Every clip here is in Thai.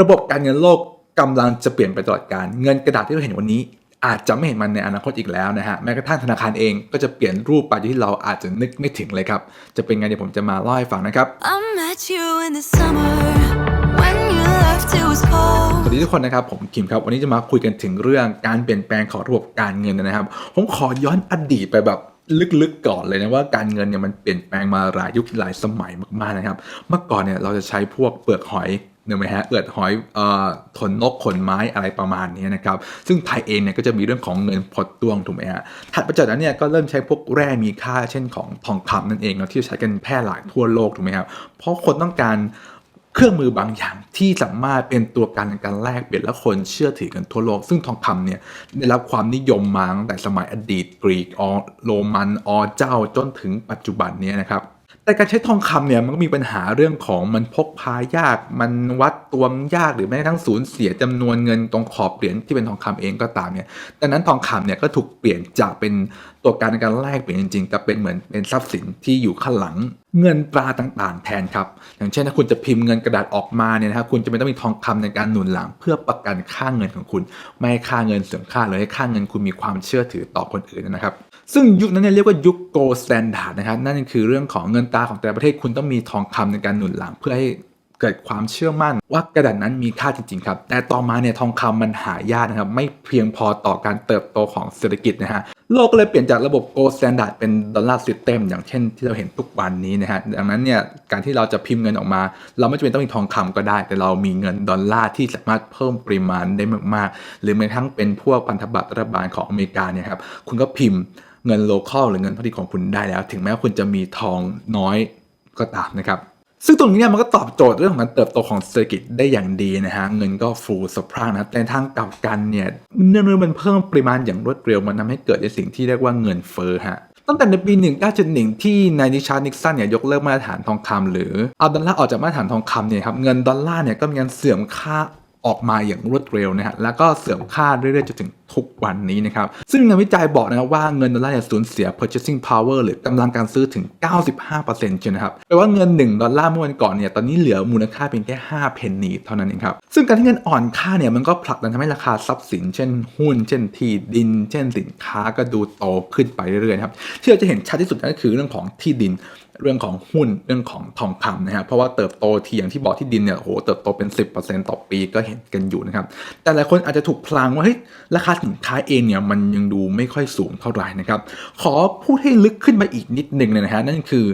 ระบบการเงินโลกกำลังจะเปลี่ยนไปตลอดการ เงินกระดาษที่เราเห็นวันนี้ อาจจะไม่เห็นมันในอนาคตอีกแล้วนะฮะแม้กระทั่งธนาคารเองก็จะเปลี่ยนรูปไปที่เราอาจจะนึกไม่ถึงเลยครับ จะเป็นไงเดี๋ยวผมจะมาเล่าให้ฟังนะครับ I met you in the summer when you left it was cold. สวัสดีทุกคนนะครับ ผมคิมครับ วันนี้จะมาคุยกันถึงเรื่องการเปลี่ยนแปลงของระบบการเงินนะครับ ผมขอย้อนอดีตไปแบบลึกๆก่อนเลยนะว่าการเงินเนี่ยมันเปลี่ยนแปลงมาหลายยุคหลายสมัยมากๆนะครับ เมื่อก่อนเนี่ยเราจะใช้พวกเปลือกหอย เนื้อไหมฮะเปลือกหอยเอ่อขนนกขนไม้อะไรประมาณนี้นะครับ ซึ่งไทยเองเนี่ยก็จะมีเรื่องของเงินพดตวงถูกไหมฮะถัดไปจากนั้นเนี่ยก็เริ่มใช้พวกแร่มีค่าเช่นของทองคำนั่นเองเนาะที่ใช้กันแพร่หลายทั่วโลกถูกไหมครับเพราะคนต้องการเครื่องมือบางอย่างที่สามารถเป็นตัวการในการแลกเปลี่ยนและคนเชื่อถือกันทั่วโลก ซึ่งทองคำเนี่ยได้รับความนิยมมาตั้งแต่สมัยอดีตกรีกออโรมันออเจ้าจนถึงปัจจุบันนี้นะครับ แต่การใช้ทองคำเนี่ยมันก็มีปัญหาเรื่องของมันพกพายาก มันวัดตวงยากหรือแม้กระทั่งสูญเสียจำนวนเงินตรงขอบเหรียญที่เป็นทองคำเองก็ตามเนี่ยดังนั้นทองคำเนี่ยก็ถูกเปลี่ยนจากเป็นตัวการในการแลกเปลี่ยนจริงๆกับเป็นเหมือนเป็นทรัพย์สินที่อยู่ข้างหลังเงินตราต่างๆ แทนครับ อย่างเช่นถ้าคุณจะพิมพ์เงินกระดาษออกมาเนี่ยนะครับคุณจะไม่ต้องมีทองคำในการหนุนหลัง เพื่อประกันค่าเงินของคุณ ไม่ให้ค่าเงินเสื่อมค่าเลยให้ค่าเงินคุณมีความเชื่อถือต่อคนอื่นนะครับ ซึ่งยุคนั้นเนี่ยเรียกว่ายุค gold standard นะครับนั่นคือเรื่องของเงินตราของแต่ละประเทศคุณต้องมีทองคำในการหนุนหลังเพื่อให้เกิดความเชื่อมั่นว่ากระดาษนั้นมีค่าจริงๆครับ แต่ต่อมาเนี่ยทองคำมันหายากนะครับ ไม่เพียงพอต่อการเติบโตของเศรษฐกิจนะฮะโลกก็เลยเปลี่ยนจากระบบ gold standard เป็นดอลลาร์ซิสเต็มอย่างเช่นที่เราเห็นทุกวันนี้นะฮะดังนั้นเนี่ยการที่เราจะพิมพ์เงินออกมา เราไม่จำเป็นต้องมีทองคำก็ได้ แต่เรามีเงินดอลลาร์ที่สามารถเพิ่มปริมาณได้มากๆ หรือแม้กระทั่งเป็นพวกพันธบัตรรัฐบาลของอเมริกาเนี่ยครับคุณก็พิมพ์ เงินโลเคอลหรือเงินพอดีของคุณได้แล้ว ถึงแม้ว่าคุณจะมีทองน้อยก็ตามนะครับซึ่งตรงนี้เนี่ยมันก็ตอบโจทย์เรื่องของการเติบโตของเศรษฐกิจได้อย่างดีนะฮะเงินก็ฟูสะพรั่งนะครับแต่ทางกลับกันเนี่ยเนื่องด้วยมันเพิ่มปริมาณอย่างรวดเร็วมันทำให้เกิดในสิ่งที่เรียกว่าเงินเฟ้อฮะตั้งแต่ในปี 1971 ที่นายนิชานิกสันเนี่ยยกเลิกมาตรฐานทองคำหรือเอาดอลลาร์ออกจากมาตรฐานทองคำเนี่ยครับเงินดอลลาร์เนี่ยก็มีการเสื่อมค่า ออกมาอย่างรวดเร็วนะฮะแล้วก็เสื่อมค่าเรื่อยๆจนถึงทุกวันนี้นะครับ ซึ่งงานวิจัยบอกนะครับว่าเงินดอลลาร์เนี่ยสูญเสีย purchasing power หรือกำลังการซื้อถึง 95%เชียวนะครับแปลว่าเงิน 1 ดอลลาร์เมื่อวันก่อนเนี่ยตอนนี้เหลือมูลค่าเพียงแค่ 5 เพนนีเท่านั้นเองครับ ซึ่งการที่เงินอ่อนค่าเนี่ยมันก็ผลักดันทำให้ราคาทรัพย์สิน เช่นหุ้น เช่นที่ดิน เช่นสินค้าก็ดูโตขึ้นไปเรื่อยๆครับที่เราจะเห็นชัดที่สุดก็คือเรื่องของที่ดิน เรื่องของหุ้นเรื่องของทองคำนะฮะเพราะว่าเติบโตทีอย่างที่บอกที่ดินเนี่ยโอ้โหเติบโตเป็น 10%ต่อปีก็เห็นกันอยู่นะครับ แต่หลายคนอาจจะถูกพลางว่าเฮ้ยราคาสินค้าเองเนี่ยมันยังดูไม่ค่อยสูงเท่าไหร่นะครับ ขอพูดให้ลึกขึ้นมาอีกนิดหนึ่งเลยนะฮะนั่นคือ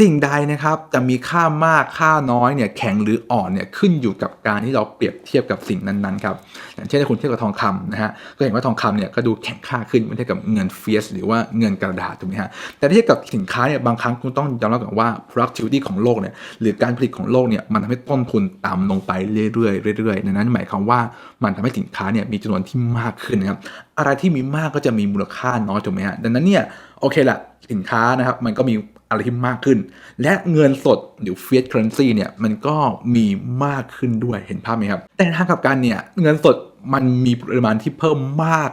สิ่งใดนะครับจะมีค่ามากค่าน้อยเนี่ยแข็งหรืออ่อนเนี่ยขึ้นอยู่กับการที่เราเปรียบเทียบกับสิ่งนั้นๆครับอย่างเช่นถ้าคุณเทียบกับทองคำนะฮะก็เห็นว่าทองคำเนี่ยก็ดูแข็งค่าขึ้นเมื่อเทียบกับเงินเฟียสหรือว่าเงินกระดาษถูกไหมฮะแต่ถ้าเทียบกับสินค้าเนี่ยบางครั้งคุณต้องยอมรับก่อนว่า productivity ของโลกเนี่ยหรือการผลิตของโลกเนี่ยมันทำให้ต้นทุนต่ำลงไปเรื่อยๆเรื่อยๆดังนั้นหมายความว่ามันทำให้สินค้าเนี่ยมีจำนวนที่มากขึ้นนะครับอะไรที่มีมากก็จะมีมูลค่าน้อยถูกไหมฮะดังนั้นเนี่ยโอเคละสินค้านะครับมันก็มีอะไรที่มากขึ้น และเงินสดหรือ fiat currency เนี่ยมันก็มีมากขึ้นด้วยเห็นภาพไหมครับ แต่ทางกับกันเนี่ยเงินสดมันมีปริมาณที่เพิ่มมาก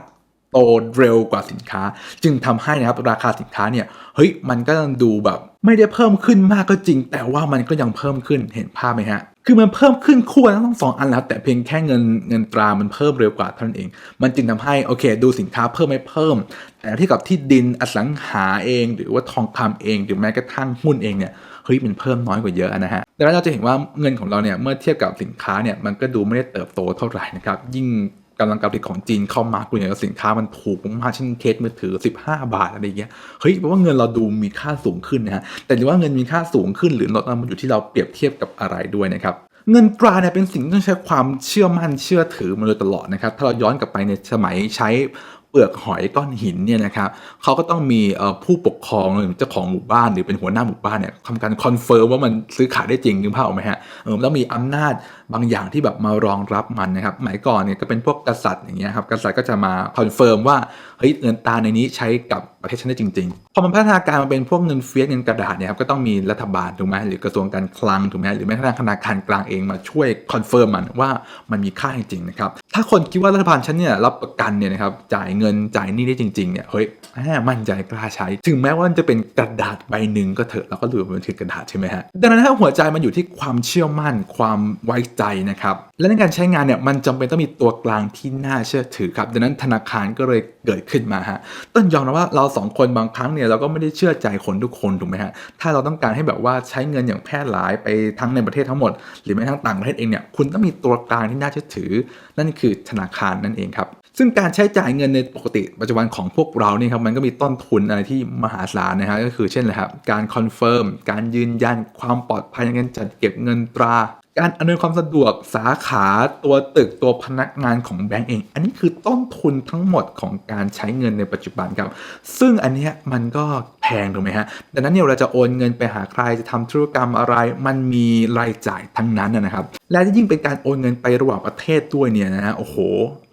โตเร็วกว่าสินค้า จึงทำให้นะครับราคาสินค้าเนี่ยเฮ้ยมันก็ยังดูแบบไม่ได้เพิ่มขึ้นมากก็จริง แต่ว่ามันก็ยังเพิ่มขึ้นเห็นภาพไหมฮะคือมันเพิ่มขึ้นคู่กันทั้งสองอันแล้วแต่เพียงแค่เงินเงินตรา มันเพิ่มเร็วกว่าเท่านั้นเอง มันจึงทำให้โอเค ดูสินค้าเพิ่มไม่เพิ่ม แต่ที่กับที่ดินอสังหาเอง หรือว่าทองคำเองหรือแม้กระทั่งหุ้นเองเนี่ยเฮ้ยมันเพิ่มน้อยกว่าเยอะนะฮะดังนั้นเราจะเห็นว่าเงินของเราเนี่ยเมื่อเทียบกับสินค้าเนี่ยมันก็ดูไม่ได้เติบโตเท่าไหร่นะครับยิ่ง กำลังการผลิตของจีนเข้ามาคุณอย่างสินค้ามันถูกมากเช่นเคสมือถือ 15 บาทอะไรเงี้ยเฮ้ยแปลว่าเงินเราดูมีค่าสูงขึ้นนะฮะแต่หรือว่าเงินมีค่าสูงขึ้น หรือลดลงมันอยู่ที่เราเปรียบเทียบกับอะไรด้วยนะครับเงินตราเนี่ยเป็นสิ่งที่ต้องใช้ความเชื่อมั่นเชื่อถือมาโดยตลอดนะครับ ถ้าเราย้อนกลับไปในสมัยใช้ เปลือกหอยก้อนหินเนี่ยนะครับเขาก็ต้องมีผู้ปกครองหรือเจ้าของหมู่บ้านหรือเป็นหัวหน้าหมู่บ้านเนี่ยทำการคอนเฟิร์มว่ามันซื้อขายได้จริงหรือเปล่าไหมฮะเออต้องมีอำนาจบางอย่างที่แบบมารองรับมันนะครับสมัยก่อนเนี่ยก็เป็นพวกกษัตริย์อย่างเงี้ยครับกษัตริย์ก็จะมาคอนเฟิร์มว่าเฮ้ยเงินตาในนี้ใช้กับ ประเทศฉันได้จริงๆ พอมันพัฒนาการมาเป็นพวกเงินเฟียสเงินกระดาษเนี่ยครับก็ต้องมีรัฐบาลถูกไหมหรือกระทรวงการคลังถูกไหมหรือแม้กระทั่งธนาคารกลางเองมาช่วยคอนเฟิร์มมันว่ามันมีค่าจริงๆนะครับถ้าคนคิดว่ารัฐบาลฉันเนี่ยรับประกันเนี่ยนะครับจ่ายเงินจ่ายหนี้ได้จริงๆเนี่ยเฮ้ยมั่นใจกล้าใช้ ถึงแม้ว่ามันจะเป็นกระดาษใบหนึ่งก็เถอะเราก็ดูว่ามันคือกระดาษใช่ไหมฮะดังนั้นถ้าหัวใจมันอยู่ที่ความเชื่อมั่นความไว้ใจนะครับและในการใช้งานเนี่ยมันจำเป็นต้องมีตัวกลางที่น่าเชื่อถือครับดังนั้นธนาคารก็เลยเกิดขึ้นมาฮะต้องยอมรับว่าเราสองคนบางครั้งเนี่ยเราก็ไม่ได้เชื่อใจคนทุกคนถูกไหมฮะถ้าเราต้องการให้แบบว่าใช้เงินอย่างแพร่หลายไปทั้งในประเทศทั้งหมด หรือแม้ทั้งต่างประเทศเองเนี่ยคุณต้องมีตัวกลางที่น่าเชื่อถือ นั่นคือธนาคารนั่นเองครับซึ่งการใช้จ่ายเงินในปกติปัจจุบันของพวกเรานี่ครับมันก็มีต้นทุนอะไรที่มหาศาลนะฮะก็คือเช่นอะไรครับการคอนเฟิร์มการยืนยันความปลอดภัยในการจัดเก็บเงินตรา การอำนวยความสะดวกสาขาตัวตึกตัวพนักงานของแบงก์เอง อันนี้คือต้นทุนทั้งหมดของการใช้เงินในปัจจุบันครับ ซึ่งอันนี้มันก็แพงถูกไหมฮะ ดังนั้นเนี่ยเราจะโอนเงินไปหาใครจะทำธุรกรรมอะไร มันมีรายจ่ายทั้งนั้นนะครับ และยิ่งเป็นการโอนเงินไประหว่างประเทศด้วยเนี่ยนะฮะโอ้โห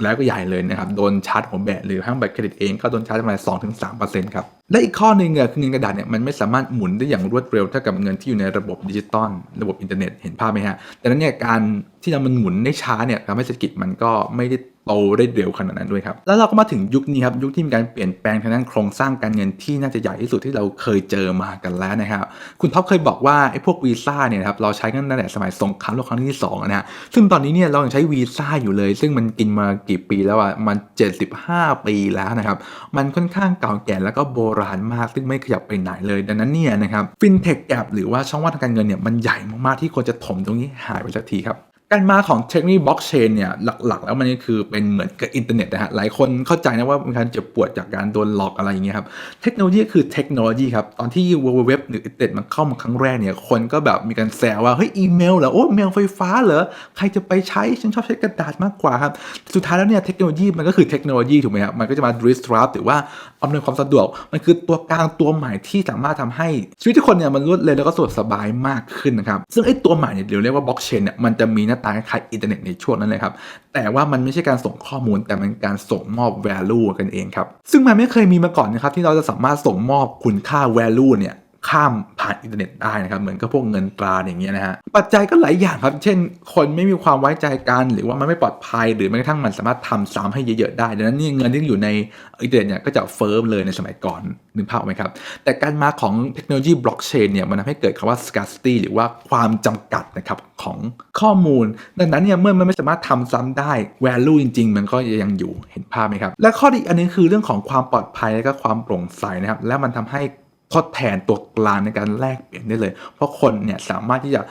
แล้วก็ใหญ่เลยนะครับโดนชาร์จหัวแบะหรือทั้งบัตรเครดิตเองก็โดนชาร์จประมาณ2-3%ถึง3%ครับและอีกข้อหนึ่งคือเงินกระดาษเนี่ยมันไม่สามารถหมุนได้อย่างรวดเร็วเท่ากับเงินที่อยู่ในระบบดิจิตอลระบบอินเทอร์เน็ตเห็นภาพไหมฮะดังนั้นเนี่ยการ ที่มันหมุนได้ช้าเนี่ยทำให้เศรษฐกิจมันก็ไม่ได้โตได้เร็วขนาดนั้นด้วยครับ แล้วเราก็มาถึงยุคนี้ครับยุคที่มีการเปลี่ยนแปลงทางด้านโครงสร้างการเงินที่น่าจะใหญ่ที่สุดที่เราเคยเจอมากันแล้วนะครับคุณท็อปเคยบอกว่าไอ้พวกวีซ่าเนี่ยนะครับเราใช้กันตั้งแต่สมัยสงครามโลกครั้งที่สองนะฮะซึ่งตอนนี้เนี่ยเรายังใช้วีซ่าอยู่เลย ซึ่งมันกินมากี่ปีแล้วอะมัน 75 ปีแล้วนะครับมันค่อนข้างเก่าแก่แล้วก็โบราณมาก ซึ่งไม่ขยับไปไหนเลยดังนั้นเนี่ยนะครับฟินเทคแกหรือว่าช่องว่างทางการเงินเนี่ยมันใหญ่มากๆที่ควรจะถมตรงนี้หายไปสักทีครับ การมาของเทคโนโลยีบล็อกเชนเนี่ยหลักๆ แล้วมันก็คือเป็นเหมือนกับอินเทอร์เน็ตนะฮะหลายคนเข้าใจนะว่ามีการเจ็บปวดจากการโดนหลอกอะไรอย่างเงี้ยครับเทคโนโลยีคือเทคโนโลยีครับตอนที่ w w w หรืออินเทอร์เน็ตมันเข้ามาครั้งแรกเนี่ยคนก็แบบมีการแซวว่าเฮ้ยอีเมลเหรอโอ้เมลไฟฟ้าเหรอใครจะไปใช้ฉันชอบใช้กระดาษมากกว่าครับสุดท้ายแล้วเนี่ยเทคโนโลยีมันก็คือเทคโนโลยีถูกไหมครับมันก็จะมา disrupt หรือว่าอำนวยความสะดวกมันคือตัวกลางตัวใหม่ที่สามารถทำให้ชีวิตทุกคนเนี่ยมันรวดเร็วแล้วก็สะดวกสบายมากขึ้นนะครับซึ่งไอ้ตัวใหม่เนี่ยเดี๋ยวเรียกว่าบล็อกเชนเนี่ยมันจะมีหน้าตาคล้ายอินเทอร์เน็ตในช่วงนั้นเลยครับ แต่ว่ามันไม่ใช่การส่งข้อมูลแต่มันเป็นการส่งมอบ value กันเองครับ ซึ่งมันไม่เคยมีมาก่อนนะครับที่เราจะสามารถส่งมอบคุณค่า value เนี่ย ข้ามผ่านอินเทอร์เน็ตได้นะครับ เหมือนกับพวกเงินตราอย่างเงี้ยนะฮะปัจจัยก็หลายอย่างครับ เช่น คนไม่มีความไว้ใจกันหรือว่ามันไม่ปลอดภัย หรือแม้กระทั่งมันสามารถทำซ้ำให้เยอะๆได้ดังนั้นนี่เงินที่อยู่ในอินเทอร์เน็ตเนี่ยก็จะเฟิร์มเลยในสมัยก่อนนึกภาพไหมครับ แต่การมาของเทคโนโลยีบล็อกเชนเนี่ยมันทำให้เกิดคำว่า scarcity หรือว่าความจำกัดนะครับของข้อมูล ดังนั้นเนี่ยเมื่อมันไม่สามารถทำซ้ำได้ value จริง ๆ มันก็ยังอยู่เห็นภาพไหมครับ และข้อดีอีกอันนึงคือเรื่องของความปลอดภัยและก็ความโปร่งใสนะครับและมันทำให้ ทดแทนตัวกลางในการแลกเปลี่ยนได้เลย เพราะคนเนี่ยสามารถที่จะ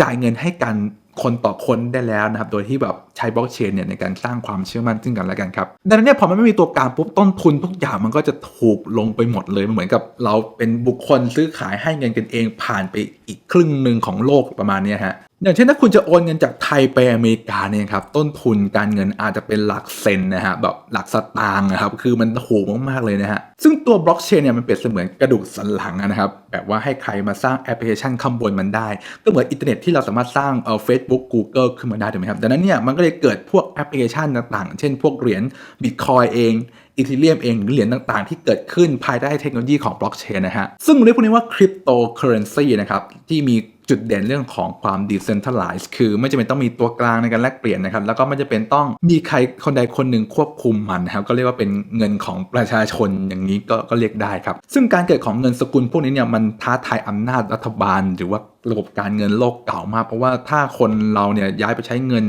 จ่ายเงินให้กันคนต่อคนได้แล้วนะครับ โดยที่แบบ ใช้บล็อกเชนเนี่ยในการสร้างความเชื่อมั่นซึ่งกันและกันครับดังนั้นเนี่ยพอมันไม่มีตัวกลางปุ๊บต้นทุนทุกอย่างมันก็จะถูกลงไปหมดเลยมันเหมือนกับเราเป็นบุคคลซื้อขายให้เงินกันเองผ่านไปอีกครึ่งหนึ่งของโลกประมาณนี้ฮะอย่างเช่นถ้าคุณจะโอนเงินจากไทยไปอเมริกาเนี่ยครับต้นทุนการเงินอาจจะเป็นหลักเซนนะฮะแบบหลักสตางค์นะครับคือมันถูกมากๆเลยนะฮะซึ่งตัวบล็อกเชนเนี่ยมันเปรียบเสมือนกระดูกสันหลังนะครับแบบว่าให้ใครมาสร้างแอปพลิเคชันข้างบนมันได้ ก็เหมือนอินเทอร์เน็ตที่เราสามารถสร้างเอ่อ Facebook Google ขึ้นมาได้ถูกไหมครับดังนั้นเนี่ยมันก็เลยเกิดพวกแอปพลิเคชันต่างๆ เช่นพวกเหรียญบิตคอยเองอีเทเรียมเองหรือเหรียญต่างๆ ที่เกิดขึ้นภายใต้เทคโนโลยีของบล็อกเชนนะฮะ ซึ่งเรียกพวกนี้ว่าคริปโตเคอเรนซีนะครับ ที่มีจุดเด่นเรื่องของความ decentralized คือไม่จำเป็นต้องมีตัวกลางในการแลกเปลี่ยนนะครับ แล้วก็ไม่จำเป็นต้องมีใครคนใดคนหนึ่งควบคุมมันนะครับ ก็เรียกว่าเป็นเงินของประชาชนอย่างนี้ก็ก็เรียกได้ครับ ซึ่งการเกิดของเงินสกุลพวกนี้เนี่ยมันท้าทายอำนาจรัฐบาล หรือว่าระบบการเงินโลกเก่ามาก เพราะว่าถ้าคนเราเนี่ยย้ายไปใช้เงิน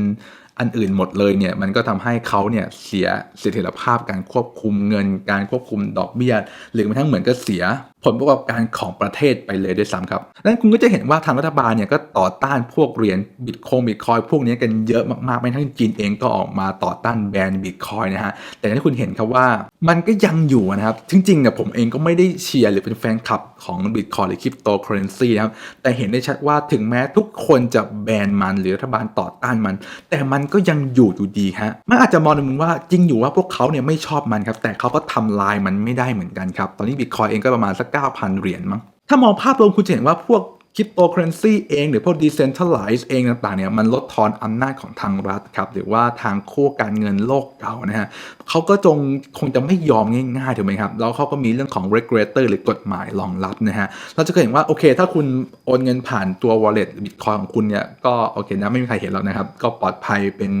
อันอื่นหมดเลยเนี่ยมันก็ทำให้เขาเนี่ยเสียเสถียรภาพการควบคุมเงิน การควบคุมดอกเบี้ยหรือแม้กระทั่งเหมือนก็เสีย ผลประกอบการของประเทศไปเลยด้วยซ้ำครับดังนั้นคุณก็จะเห็นว่าทางรัฐบาลเนี่ยก็ต่อต้านพวกเหรียญบิตคงบิตคอยพวกนี้กันเยอะมากๆแม้ทั่งจีนเองก็ออกมาต่อต้านแบรนด์บิตคอยนะฮะ แต่ที่คุณเห็นครับว่ามันก็ยังอยู่นะครับ จริงๆเนี่ยผมเองก็ไม่ได้เชียร์หรือเป็นแฟนคลับของบิตคอยหรือคริปโตเคอเรนซีนะครับ แต่เห็นได้ชัดว่าถึงแม้ทุกคนจะแบนมันหรือรัฐบาลต่อต้านมัน แต่มันก็ยังอยู่อยู่ดีฮะ มันอาจจะมองในมุมว่าจริงอยู่ว่าพวกเขาเนี่ยไม่ชอบมันครับ แต่เขาก็ทำลายมันไม่ได้เหมือนกันครับ ตอนนี้บิตคอยเองก็ประมาณสัก9,000 เหรียญมั้ง ถ้ามองภาพรวมคุณจะเห็นว่าพวกคริปโตเคอเรนซีเองหรือพวก decentralize เองต่างๆเนี่ยมันลดทอนอำนาจของทางรัฐครับ หรือว่าทางคู่การเงินโลกเก่านะฮะเขาก็จงคงจะไม่ยอมง่ายๆถูกไหมครับ แล้วเขาก็มีเรื่องของ regulator หรือกฎหมายรองรับนะฮะเราจะเคยเห็นว่า โอเค ถ้าคุณโอนเงินผ่านตัว wallet bitcoin ของคุณเนี่ย ก็โอเคนะ ไม่มีใครเห็นแล้วนะครับ ก็ปลอดภัยเป็น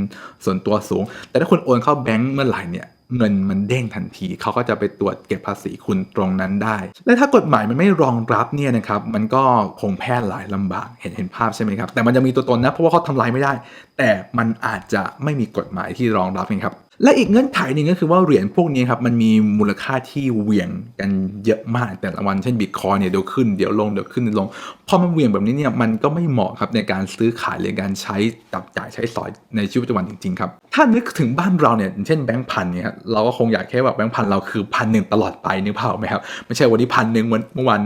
ส่วนตัวสูง แต่ถ้าคุณโอนเข้าแบงก์เมื่อไหร่เนี่ย เงินมันเด้งทันที เขาก็จะไปตรวจเก็บภาษีคุณตรงนั้นได้ และถ้ากฎหมายมันไม่รองรับเนี่ยนะครับมันก็คงแพร่หลายลำบากเห็นเห็นภาพใช่ไหมครับ แต่มันจะมีตัวตนนะเพราะว่าเขาทำลายไม่ได้ แต่มันอาจจะไม่มีกฎหมายที่รองรับนะครับ และอีกเงื่อนไขหนึ่งก็คือว่าเหรียญพวกนี้ครับมันมีมูลค่าที่เหวี่ยงกันเยอะมากแต่ละวันเช่นบิตคอยเนี่ยเดี๋ยวขึ้นเดี๋ยวลงเดี๋ยวขึ้นเดี๋ยวลงพอมันเหวี่ยงแบบนี้เนี่ยมันก็ไม่เหมาะครับในการซื้อขายหรือการใช้จับจ่ายใช้สอยในชีวิตประจำวันจริงๆครับถ้านึกถึงบ้านเราเนี่ยเช่นแบงค์พันเนี่ยครับเราก็คงอยากแค่แบบแบงค์พันเราคือพันหนึ่งตลอดไปนึกภาพไหมครับไม่ใช่วันนี้พันหนึ่งวันเมื่อวัน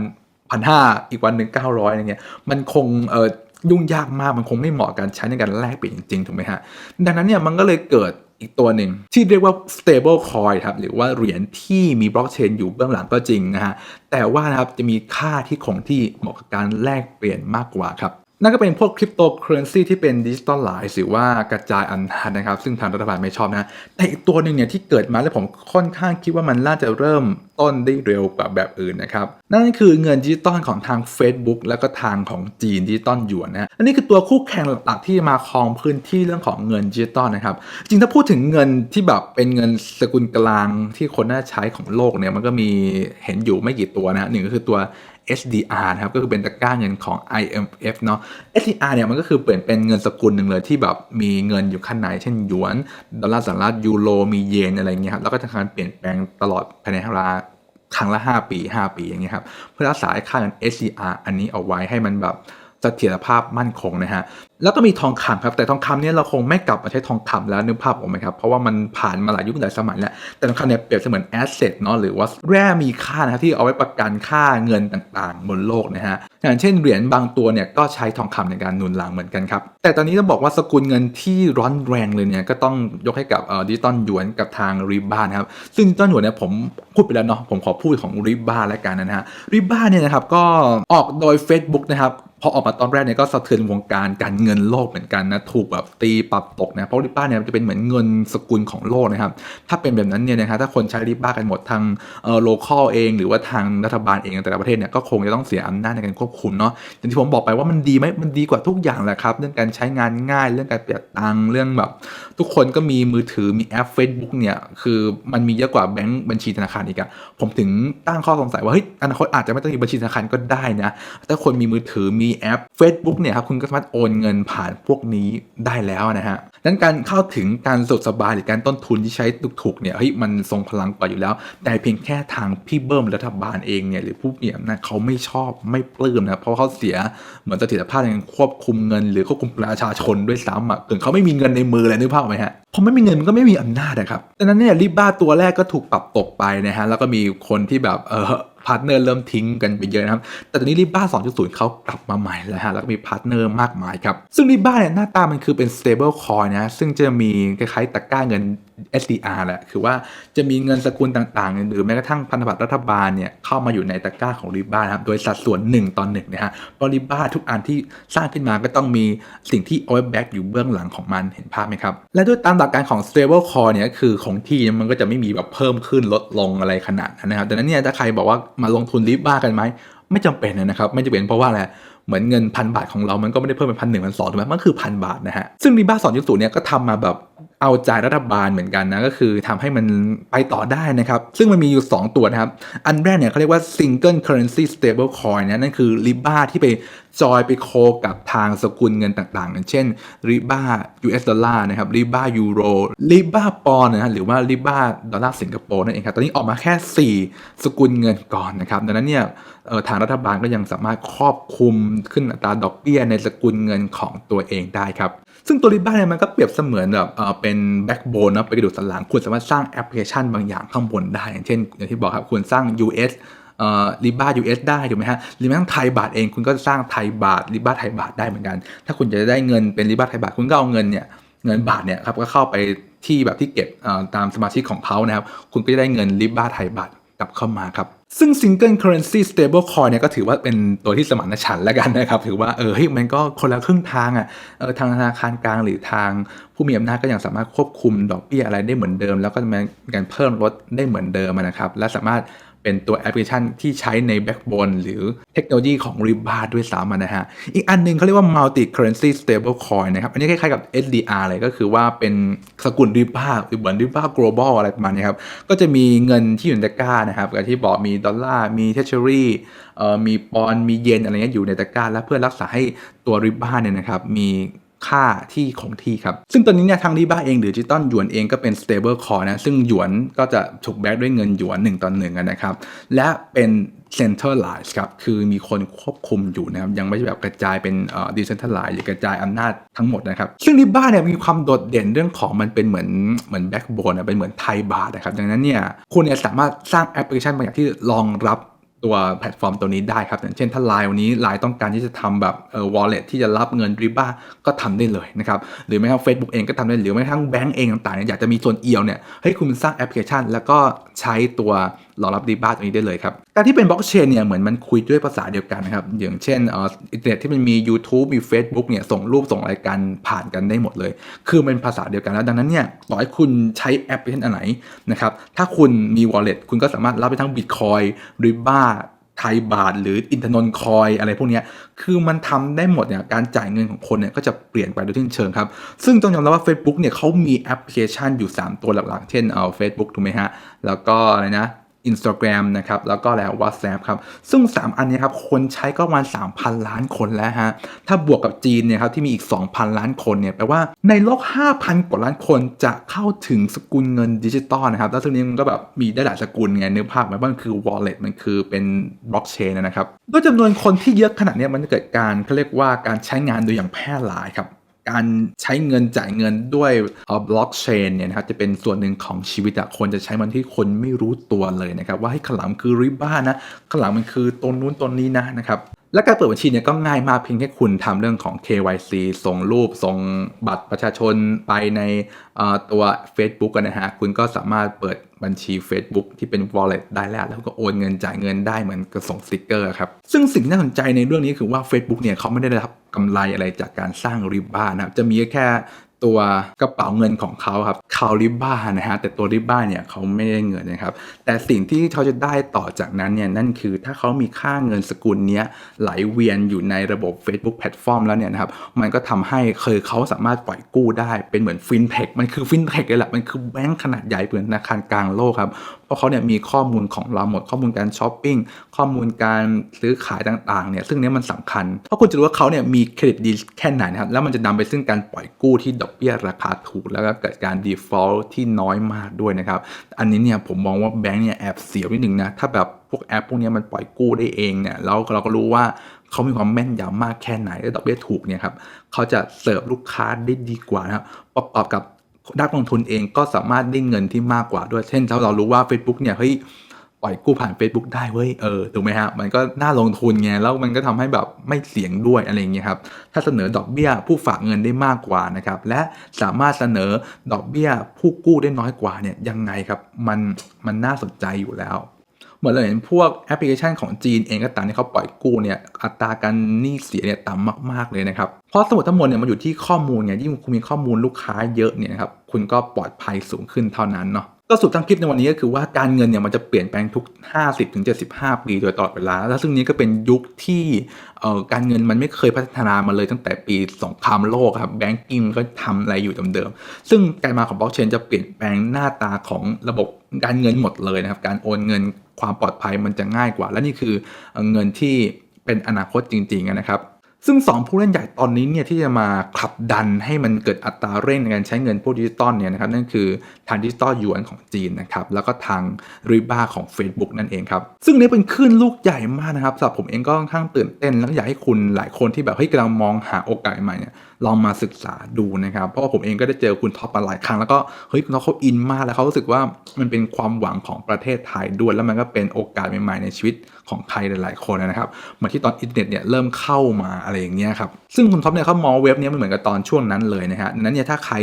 พันห้าอีกวันหนึ่งเก้าร้อยอะไรเงี้ยมันคงเออยุ่งยากมากมันคงไม่เหมาะกับการใช้ในการแลกเปลี่ยนจริงๆถูกไหมฮะดังนั้นเนี่ยมันก็เลยเกิด อีกตัวหนึ่ง ที่เรียกว่า stable coin ครับ หรือว่าเหรียญที่มีบล็อกเชนอยู่เบื้องหลังก็จริงนะฮะ แต่ว่านะครับจะมีค่าที่คงที่เหมาะกับการแลกเปลี่ยนมากกว่าครับ นั่นก็เป็นพวกคริปโตเคอเรนซีที่เป็นดิจิตอลไลซ์หรือว่ากระจายอำนาจนะครับ ซึ่งทางรัฐบาลไม่ชอบนะ แต่อีกตัวหนึ่งเนี่ยที่เกิดมาแล้วผมค่อนข้างคิดว่ามันน่าจะเริ่มต้นได้เร็วกว่าแบบอื่นนะครับ นั่นก็คือเงินดิจิตอลของทาง Facebook แล้วก็ทางของจีนดิจิตอลหยวนนะอันนี้คือตัวคู่แข่งหลักๆที่มาครองพื้นที่เรื่องของเงินดิจิตอลนะครับ จริงถ้าพูดถึงเงินที่แบบเป็นเงินสกุลกลางที่คนน่าใช้ของโลกเนี่ยมันก็มีเห็นอยู่ไม่กี่ตัวนะฮะหนึ่งก็คือตัว SDR นะครับก็คือเป็นตะกร้าเงินของ IMF เนาะ SDR เนี่ยมันก็คือเปลี่ยนเป็นเงินสกุลหนึ่งเลยที่แบบมีเงินอยู่ข้างในเช่นหยวนดอลลาร์สหรัฐยูโรมีเยนอะไรเงี้ยครับแล้วก็จะการเปลี่ยนแปลงตลอดภายในเวลาครั้งละ 5 ปี 5 ปีอย่างเงี้ยครับเพื่อรักษาค่าเงิน SDR อันนี้เอาไว้ให้มันแบบ สถียรภาพมั่นคงนะฮะแล้วก็มีทองคำครับ แต่ทองคำเนี่ยเราคงไม่กลับมาใช้ทองคำแล้วนึกภาพออกไหมครับ เพราะว่ามันผ่านมาหลายยุคหลายสมัยแล้ว แต่ทองคำเนี่ยเปรียบเสมือนแอสเซทเนาะหรือว่าแร่มีค่านะครับที่เอาไว้ประกันค่าเงินต่างๆ บนโลกนะฮะอย่างเช่นเหรียญบางตัวเนี่ยก็ใช้ทองคำในการหนุนหลังเหมือนกันครับ แต่ตอนนี้ต้องบอกว่าสกุลเงินที่ร้อนแรงเลยเนี่ยก็ต้องยกให้กับดิจิตอลหยวนกับทางริบ้านะครับซึ่งดิจิตอลหยวนเนี่ยผมพูดไปแล้วเนาะผมขอพูดของริบ้าแล้วกันนะฮะริบ้าเนี่ยนะครับก็ออกโดย Facebook นะครับ อออกมาตอนแรกเนี่ยก็สะเทือนวงการการเงินโลกเหมือนกันนะถูกแบบตีปรับตกนะเพราะริบ้าเนี่ยมันจะเป็นเหมือนเงินสกุลของโลกนะครับถ้าเป็นแบบนั้นเนี่ยนะครับถ้าคนใช้ริบ้ากันหมดทางเอ่อโลคอลเอง หรือว่าทางรัฐบาลเองในแต่ละประเทศเนี่ยก็คงจะต้องเสียอำนาจในการควบคุมเนาะอย่างที่ผมบอกไปว่ามันดีไหมมันดีกว่าทุกอย่างแหละครับเรื่องการใช้งานง่ายเรื่องการประหยัดตังเรื่องแบบ ทุกคนก็มีมือถือมีแอป Facebook เนี่ยคือมันมีเยอะกว่าแบงก์บัญชีธนาคารอีกอะผมถึงตั้งข้อสงสัยว่าเฮ้ยอนาคตอาจจะไม่ต้องมีบัญชีธนาคารก็ได้นะถ้าคนมีมือถือมีแอป Facebook เนี่ยครับคุณก็สามารถโอนเงินผ่านพวกนี้ได้แล้วนะฮะดังนั้นการเข้าถึงการสะดวกสบายหรือการต้นทุนที่ใช้ถูกๆเนี่ยเฮ้ยมันทรงพลังกว่าอยู่แล้ว แต่เพียงแค่ทางพี่เบิ้มรัฐบาลเองเนี่ยหรือผู้มีอำนาจเขาไม่ชอบไม่ปลื้มนะเพราะเขาเสียเหมือนเสถียรภาพในการควบคุมเงิน หรือควบคุมประชาชนด้วยซ้ำอะถึงเขาไม่มีเงินในมือเลยนึกภาพไหมฮะพอไม่มีเงินมันก็ไม่มีอำนาจนะครับดังนั้นเนี่ยริบ้าตัวแรกก็ถูกปรับตกไปนะฮะแล้วก็มีคนที่แบบเออ พาร์ทเนอร์เริ่มทิ้งกันไปเยอะนะครับ แต่ตอนนี้ริบ้า2.0 เขากลับมาใหม่แล้วฮะ แล้วก็มีพาร์ทเนอร์มากมายครับ ซึ่งริบ้าเนี่ยหน้าตามันคือเป็น stable coin นะ ซึ่งจะมีคล้ายๆตะกร้าเงิน SDR แหละ คือว่าจะมีเงินสกุลต่างๆ หรือแม้กระทั่งพันธบัตรรัฐบาลเนี่ยเข้ามาอยู่ในตะกร้าของริบ้านะครับ โดยสัดส่วน 1 ต่อ1นะฮะเพราะริบ้าทุกอันที่สร้างขึ้นมาก็ต้องมีสิ่งที่เอาไว้แบ็กอยู่เบื้องหลังของมันเห็นภาพไหมครับ และด้วยตามหลักการของ stable coin เนี่ยคือคงที่มันก็จะไม่มีแบบเพิ่มขึ้นลดลงอะไรขนาดนั้นนะครับดังนั้นเนี่ยถ้าใครบอกว่ามาลงทุนริบ้ากันไหมไม่จำเป็นนะครับไม่จำเป็นเพราะว่าอะไร เหมือนเงินพันบาทของเรามันก็ไม่ได้เพิ่มเป็นพันหนึ่งพันสองถูกไหมมันคือพันบาทนะฮะซึ่งรีบ้าสองจุดศูร์เนี่ยก็ทำมาแบบเอาใจรัฐบาลเหมือนกันนะก็คือทำให้มันไปต่อได้นะครับ ซึ่งมันมีอยู่ 2 ตัวนะครับ อันแรกเนี่ยเขาเรียกว่า single currency stable coin นะนั่นคือริบ้าที่ไปจอยไปโคกับทางสกุลเงินต่างๆ เช่นริบ้า US ดอลลาร์นะครับริบ้ายูโรริบ้าปอนนะฮะหรือว่าริบ้าดอลลาร์สิงคโปร์นั่นเองครับตอนนี้ออกมาแค่ 4 สกุลเงินก่อนนะครับดังนั้นเนี่ย ทางรัฐบาลก็ยังสามารถครอบคุมขึ้นอัตราดอกเบี้ยในสกุลเงินของตัวเองได้ครับ ซึ่งตัวริบ้าเนี่ยมันก็เปรียบเสมือนแบบเป็นแบ็กโบนนะเป็นกระดูกสันหลังคุณสามารถสร้างแอปพลิเคชันบางอย่างข้างบนได้ อย่างเช่น อย่างที่บอกครับคุณสร้าง US ริบ้า US ได้ถูกไหมฮะหรือแม้กระทั่งไทยบาทเองคุณก็สร้างไทยบาทริบ้าไทยบาทได้เหมือนกัน ถ้าคุณจะได้เงินเป็นริบ้าไทยบาทคุณก็เอาเงินเนี่ยเงินบาทเนี่ยครับก็เข้าไปที่แบบที่เก็บตามสมาชิกของเขานะครับ คุณก็จะได้เงินริบ้าไทยบาท กลับเข้ามาครับ ซึ่ง Single Currency Stablecoin เนี่ยก็ถือว่าเป็นตัวที่สมานฉันแล้วกันนะครับ ถือว่าเออเฮ้ยมันก็คนละครึ่งทางอะเออทางธนาคารกลางหรือทางผู้มีอำนาจก็ยังสามารถควบคุมดอกเบี้ยอะไรได้เหมือนเดิม แล้วก็มีการเพิ่มลดได้เหมือนเดิมนะครับ และสามารถ เป็นตัวแอปพลิเคชันที่ใช้ในแบ็กโบนหรือเทคโนโลยีของ r i b a ด้วยซ้ำนะฮะ อีกอันหนึงเขาเรียกว่า Multi Currency Stable Coin นะครับ อันนี้คล้ายๆกับ SDR เลยก็คือว่าเป็นสกุล r i b a หรือเหมือน r i b a Global อะไรประมาณนี้ครับ ก็จะมีเงินที่อยู่ในตะกร้านะครับกับที่บอกมีดอลลาร์ มีเทชเชอรี่เอ่อมีปอน มีเยนอะไรเงี้ยอยู่ในตะกร้า และเพื่อรักษาให้ตัว r i b a เนี่ยนะครับมี ค่าที่คงที่ครับ ซึ่งตอนนี้เนี่ยทางรีบ้าเองหรือดิจิตอลหยวนเองก็เป็น stable coin นะซึ่งหยวนก็จะถูกแบ็กด้วยเงินหยวน 1ต่อหนึ่งอะนะครับและเป็น centralized ครับ คือมีคนควบคุมอยู่นะครับ ยังไม่แบบกระจายเป็นเอ่อ decentralized หรือกระจายอำนาจทั้งหมดนะครับ ซึ่งริบ้าเนี่ยมีความโดดเด่นเรื่องของมันเป็นเหมือนเหมือนแบ็กโบนเป็นเหมือนไทยบาทนะครับ ดังนั้นเนี่ยคุณเนี่ยสามารถสร้างแอปพลิเคชันบางอย่างที่รองรับ ตัวแพลตฟอร์มตัวนี้ได้ครับอย่างเช่นถ้าไลน์วันนี้ไลน์ต้องการที่จะทำแบบเอ่อ wallet ที่จะรับเงินริบ้าก็ทำได้เลยนะครับหรือแม้กระทั่งเฟซบุ๊กเองก็ทำได้หรือแม้กระทั่งแบงก์เองต่างๆเนี่ยอยากจะมีส่วนเอี่ยวเนี่ยให้คุณสร้างแอปพลิเคชัน แล้วก็ใช้ตัว รองรับ Riba ตัวนี้ได้เลยครับการที่เป็นบล็อกเชนเนี่ยเหมือนมันคุยด้วยภาษาเดียวกันนะครับ อย่างเช่นเอ่ออินเทอร์เน็ตที่มันมี YouTube มี Facebook เนี่ยส่งรูปส่งรายการผ่านกันได้หมดเลย คือมันเป็นภาษาเดียวกันแล้วดังนั้นเนี่ยต่อให้คุณใช้แอปพลิเคชันอันไหนนะครับถ้าคุณมี wallet คุณก็สามารถรับได้ทั้ง Bitcoin Riba ไทยบาทหรืออินทนนท์คอยอะไรพวกนี้คือมันทำได้หมดเนี่ยการจ่ายเงินของคนเนี่ยก็จะเปลี่ยนไปโดยสิ้นเชิงครับ ซึ่งต้องยอมรับว่า Facebook เนี่ยเขามีแอปพลิเคชันอยู่ 3 ตัวหลักๆ เช่นเอา Facebook ถูกไหมฮะ แล้วก็อะไรนะ Instagram นะครับแล้วก็แล้ว WhatsApp ครับซึ่ง 3 อันเนี้ครับคนใช้ก็ประมาณ 3,000 ล้านคนแล้วฮะถ้าบวกกับจีนเนี่ยครับที่มีอีก 2,000 ล้านคนเนี่ยแปลว่าในโลก 5,000 กว่าล้านคนจะเข้าถึงสกุลเงินดิจิตอลนะครับแล้วซึ่งนี้มันก็แบบมีได้หลายสกุลไงนึกภาพไหมว่ามันคือ wallet มันคือเป็นบล็อกเชนนะครับด้วยจำนวนคนที่เยอะขนาดนี้มันจะเกิดการเขาเรียกว่าการใช้งานโดยอย่างแพร่หลายครับ การใช้เงินจ่ายเงินด้วยบล็อกเชนเนี่ยนะครับจะเป็นส่วนหนึ่งของชีวิตอะคนจะใช้มันที่คนไม่รู้ตัวเลยนะครับ ว่าให้ขลังคือริบ้านะขลังมันคือตัวนู้นตัวนี้นะนะครับ และการเปิดบัญชีเนี่ยก็ง่ายมากเพียงแค่คุณทำเรื่องของ KYC ส่งรูป ส่งบัตรประชาชนไปในตัว Facebook กันนะฮะ คุณก็สามารถเปิดบัญชี Facebook ที่เป็น wallet ได้แล้ว แล้วก็โอนเงินจ่ายเงินได้เหมือนกับส่งสติกเกอร์ครับ ซึ่งสิ่งที่น่าสนใจในเรื่องนี้คือว่า Facebook เนี่ยเขาไม่ได้รับกำไรอะไรจากการสร้างริบ้านะครับ จะมีแค่ ตัวกระเป๋าเงินของเขาครับคาริบ้านะฮะแต่ตัวริบ้าเนี่ยเขาไม่ได้เงินนะครับ แต่สิ่งที่เขาจะได้ต่อจากนั้นเนี่ยนั่นคือถ้าเขามีค่าเงินสกุลเนี้ยไหลเวียนอยู่ในระบบ Facebook แพลตฟอร์มแล้วเนี่ยนะครับมันก็ทำให้เคยเขาสามารถปล่อยกู้ได้เป็นเหมือนฟินเทคมันคือฟินเทคเลยแหละมันคือแบงก์ขนาดใหญ่เหมือนธนาคารกลางโลกครับพราะเขาเนี่ยมีข้อมูลของเราหมด ข้อมูลการช้อปปิ้งข้อมูลการซื้อขายต่างๆเนี่ยซึ่งเนี้ยมันสำคัญ เพราะคุณจะรู้ว่าเขาเนี่ยมีเครดิตดีแค่ไหนนะครับแล้วมันจะนำไปซึ่งการปล่อยกู้ที่ดอกเบี้ยราคาถูก แล้วก็เกิดการ default ที่น้อยมากด้วยนะครับอันนี้เนี่ยผมมองว่าแบงก์เนี่ยแอบเสียวนิดหนึ่งนะถ้าแบบพวกแอปพวกนี้มันปล่อยกู้ได้เองเนี่ยแล้วเราก็รู้ว่าเขามีความแม่นยำมากแค่ไหนและดอกเบี้ยถูกเนี่ยครับเขาจะเสิร์ฟลูกค้าได้ดีกว่านะครับประกอบกับ นักลงทุนเองก็สามารถได้เงินที่มากกว่าด้วย เช่นถ้าเรารู้ว่า Facebook เนี่ยเฮ้ยปล่อยกู้ผ่าน Facebook ได้เว้ยเออถูกไหมฮะมันก็น่าลงทุนไงแล้วมันก็ทำให้แบบไม่เสี่ยงด้วยอะไรเงี้ยครับถ้าเสนอดอกเบี้ยผู้ฝากเงินได้มากกว่านะครับและสามารถเสนอดอกเบี้ยผู้กู้ได้น้อยกว่าเนี่ยยังไงครับมันมันน่าสนใจอยู่แล้ว เหมือนเราเห็นพวกแอปพลิเคชันของจีนเองก็ตามที่เขาปล่อยกู้เนี่ยอัตราการหนี้เสียเนี่ยต่ำมากๆเลยนะครับ เพราะสมุดทั้งหมดเนี่ยมันอยู่ที่ข้อมูลไงยิ่งคุณมีข้อมูลลูกค้าเยอะเนี่ยนะครับคุณก็ปลอดภัยสูงขึ้นเท่านั้นเนาะก็สุดทั้งคลิปในวันนี้ก็คือว่าการเงินเนี่ยมันจะเปลี่ยนแปลงทุก 50-75 ปีโดยตลอดเวลา แล้วซึ่งนี้ก็เป็นยุคที่เอ่อการเงินมันไม่เคยพัฒนามาเลยตั้งแต่ปีสงครามโลกครับแบงกิ้งก็ทำอะไรอยู่เดิมๆซึ่งการมาของบล็อกเชนจะเปลี่ยนแปลงหน้าตาของระบบ การเงินหมดเลยนะครับ การโอนเงินความปลอดภัยมันจะง่ายกว่า และนี่คือเงินที่เป็นอนาคตจริงๆนะครับ ซึ่ง 2 ผู้เล่นใหญ่ตอนนี้เนี่ยที่จะมาขับดันให้มันเกิดอัตราเร่งในการใช้เงินพวกดิจิตอลเนี่ยนะครับนั่นคือทางดิจิตอลหยวนของจีนนะครับแล้วก็ทางริบ้าของ Facebook นั่นเองครับ ซึ่งนี่เป็นคลื่นลูกใหญ่มากนะครับสำหรับผมเองก็ค่อนข้างตื่นเต้น แล้วก็อยากให้คุณหลายคนที่แบบเฮ้ยกำลังมองหาโอกาสใหม่เนี่ยลองมาศึกษาดูนะครับ เพราะว่าผมเองก็ได้เจอคุณท็อปมาหลายครั้งแล้วก็เฮ้ยคุณท็อปเขาอินมากแล้วเขารู้สึกว่ามันเป็นความหวังของประเทศไทยด้วย แล้วมันก็เป็นโอกาสใหม่ๆในชีวิตของใครหลายๆคนนะครับเหมือนที่ตอนอินเทอร์เน็ตเนี่ยเริ่มเข้ามาอะไรอย่างเงี้ยครับซึ่งคุณท็อปเนี่ยเขามองเว็บเนี้มันเหมือนกับตอนช่วงนั้นเลยนะฮะดังนั้นเนี่ยถ้าใคร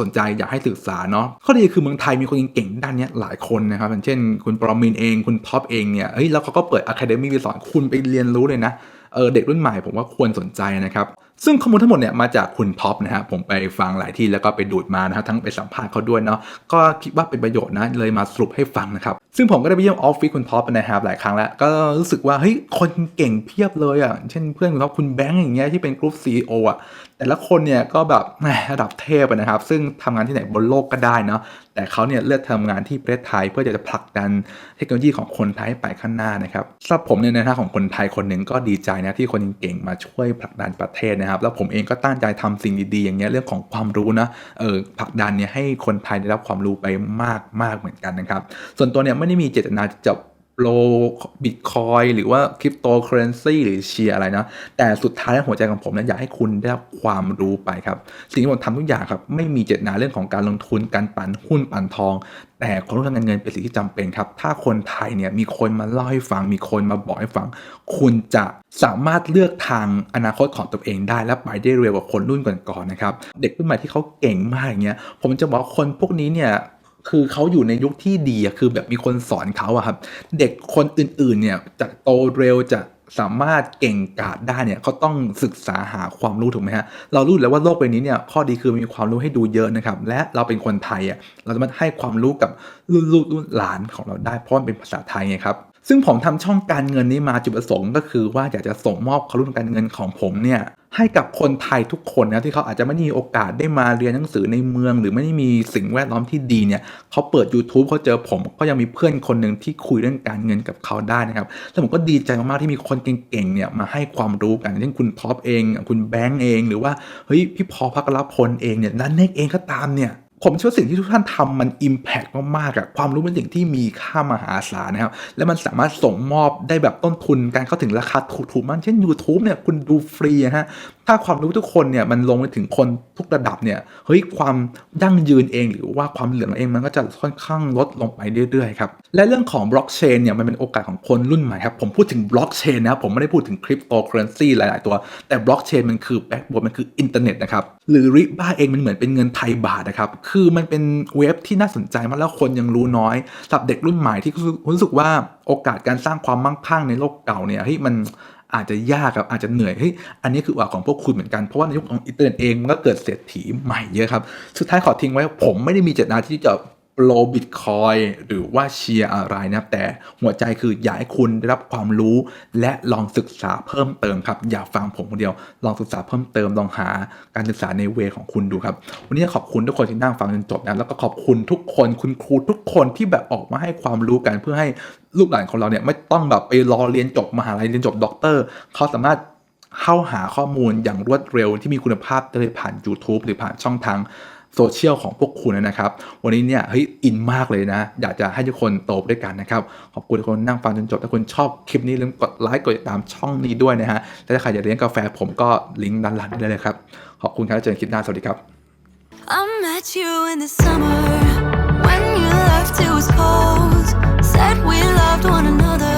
สนใจอยากให้ศึกษาเนาะข้อดีคือเมืองไทยมีคนเก่งด้านเนี้ยหลายคนนะครับเช่น คุณปรมินเองคุณท็อปเองเนี่ยเฮ้ยแล้วเขาก็เปิดอะคาเดมี่ไปสอนคุณไปเรียนรู้เลยนะเออเด็กรุ่นใหม่ผมว่าควรสนใจนะครับ ซึ่งข้อมูลทั้งหมดเนี่ยมาจากคุณท็อปนะฮะผมไปฟังหลายที่แล้วก็ไปดูดมานะครับทั้งไปสัมภาษณ์เขาด้วยเนาะก็คิดว่าเป็นประโยชน์นะเลยมาสรุปให้ฟังนะครับ ซึ่งผมก็ได้ไปเยี่ยมออฟฟิศคุณท็อปนะครับหลายครั้งแล้ว ก็รู้สึกว่าเฮ้ยคนเก่งเพียบเลยอะเช่นเพื่อนคุณท็อปคุณแบงค์อย่างเงี้ยที่เป็นกรุ๊ปซีโออะ แต่ละคนเนี่ยก็แบบระดับเทพนะครับ ซึ่งทำงานที่ไหนบนโลกก็ได้เนาะแต่เขาเนี่ยเลือกทำงานที่ประเทศไทยเพื่อจะผลักดันเทคโนโลยีของคนไทยไปข้างหน้านะครับสำหรับผมเนี่ยในฐานะของคนไทยคนหนึ่งก็ดีใจนะที่คนเก่งมาช่วยผลักดันประเทศนะครับ แล้วผมเองก็ตั้งใจทำสิ่งดีๆ อย่างเงี้ยเรื่องของความรู้นะเออผลักดันเนี่ยให้คนไทยได้รับความรู้ไปมากๆเหมือนกันนะครับ ส่วนตัวเนี่ยไม่ได้มีเจตนาจะ โลบิตคอยหรือว่าคริปโตเคอเรนซีหรือเชียอะไรนะ แต่สุดท้ายแล้วหัวใจของผมเนี่ยอยากให้คุณได้รับความรู้ไปครับ สิ่งที่ผมทำทุกอย่างครับ ไม่มีเจตนาเรื่องของการลงทุนการปั่นหุ้นปั่นทอง แต่ความรู้ทางการเงินเป็นสิ่งที่จำเป็นครับ ถ้าคนไทยเนี่ยมีคนมาเล่าให้ฟัง มีคนมาบอกให้ฟัง คุณจะสามารถเลือกทางอนาคตของตัวเองได้และไปได้เร็วกว่าคนรุ่นก่อนๆนะครับ เด็กรุ่นใหม่ที่เขาเก่งมากอย่างเงี้ยผมจะบอกคนพวกนี้เนี่ย คือเขาอยู่ในยุคที่ดีอะคือแบบมีคนสอนเขาอะครับ เด็กคนอื่นๆเนี่ยจะโตเร็วจะสามารถเก่งกาจได้เนี่ยเขาต้องศึกษาหาความรู้ถูกไหมฮะเรารู้แล้วว่าโลกใบนี้เนี่ยข้อดีคือมีความรู้ให้ดูเยอะนะครับ และเราเป็นคนไทยอะเราจะมาให้ความรู้กับรุ่นลูกรุ่นหลานของเราได้เพราะมันเป็นภาษาไทยไงครับซึ่งผมทำช่องการเงินนี้มาจุดประสงค์ก็คือว่าอยากจะส่งมอบความรู้ทางการเงินของผมเนี่ย ให้กับคนไทยทุกคนนะที่เขาอาจจะไม่มีโอกาสได้มาเรียนหนังสือในเมือง หรือไม่ได้มีสิ่งแวดล้อมที่ดีเนี่ยเขาเปิด YouTube เขาเจอผมก็ยังมีเพื่อนคนหนึ่งที่คุยเรื่องการเงินกับเขาได้นะครับแล้วผมก็ดีใจมากๆที่มีคนเก่งๆเนี่ยมาให้ความรู้กันเช่นคุณท็อปเอง คุณแบงก์เอง หรือว่าเฮ้ยพี่พอพักรพลเองเนี่ยนันเนกเองก็ตามเนี่ย ผมเชื่อว่าสิ่งที่ทุกท่านทำมัน Impact มากๆอะความรู้เป็นสิ่งที่มีค่ามหาศาลนะครับ และมันสามารถส่งมอบได้แบบต้นทุนการเข้าถึงราคาถูกๆมากเช่น YouTube เนี่ยคุณดูฟรีอะฮะ ถ้าความรู้ทุกคนเนี่ยมันลงไปถึงคนทุกระดับเนี่ยเฮ้ยความยั่งยืนเอง หรือว่าความเหลืองเองมันก็จะค่อนข้างลดลงไปเรื่อยๆครับและเรื่องของบล็อกเชนเนี่ยมันเป็นโอกาสของคนรุ่นใหม่ครับผมพูดถึงบล็อกเชนนะครับผมไม่ได้พูดถึงคริปโตเคอเรนซีหลายๆตัว แต่บล็อกเชนมันคือแบ็กบอร์ดมันคืออินเทอร์เน็ตนะครับหรือริบ้าเองมันเหมือนเป็นเงินไทยบาทนะครับคือมันเป็นเว็บที่น่าสนใจมากแล้วคนยังรู้น้อยสำหรับเด็กรุ่นใหม่ที่รู้สึกว่าโอกาสการสร้างความมั่งคั่งในโลกเก่าเนี่ยเฮ้ยมัน อาจจะยากครับอาจจะเหนื่อยเฮ้ยอันนี้คือโอกาสของพวกคุณเหมือนกันเพราะว่าในยุคของอินเทอร์เน็ตเองมันก็เกิดเศรษฐีใหม่เยอะครับสุดท้ายขอทิ้งไว้ผมไม่ได้มีเจตนาที่จะ โปรบิตคอยหรือว่าเชียร์อะไรนะครับแต่หัวใจคืออยากให้คุณได้รับความรู้และลองศึกษาเพิ่มเติมครับอย่าฟังผมคนเดียว ลองศึกษาเพิ่มเติมลองหาการศึกษาในเวของคุณดูครับ วันนี้ขอบคุณทุกคนที่นั่งฟังจนจบนะแล้วก็ขอบคุณทุกคนคุณครูทุกคนที่แบบออกมาให้ความรู้กันเพื่อให้ลูกหลานของเราเนี่ยไม่ต้องแบบไปรอเรียนจบมหาลัยเรียนจบด็อกเตอร์เขาสามารถเข้าหาข้อมูลอย่างรวดเร็วที่มีคุณภาพได้ผ่าน YouTube หรือผ่านช่องทาง โซเชียลของพวกคุณนะครับ วันนี้เนี่ยเฮ้ยอินมากเลยนะ อยากจะให้ทุกคนโตไปด้วยกันนะครับ ขอบคุณทุกคนนั่งฟังจนจบ ถ้าคุณชอบคลิปนี้ลืมกดไลค์กดติดตามช่องนี้ด้วยนะฮะและถ้าใครอยากเลี้ยงกาแฟผมก็ลิงก์ด้านล่างได้เลยครับ ขอบคุณครับเจอกันคลิปหน้าสวัสดีครับ I met you in the summer when you left, it was cold. Said we loved one another.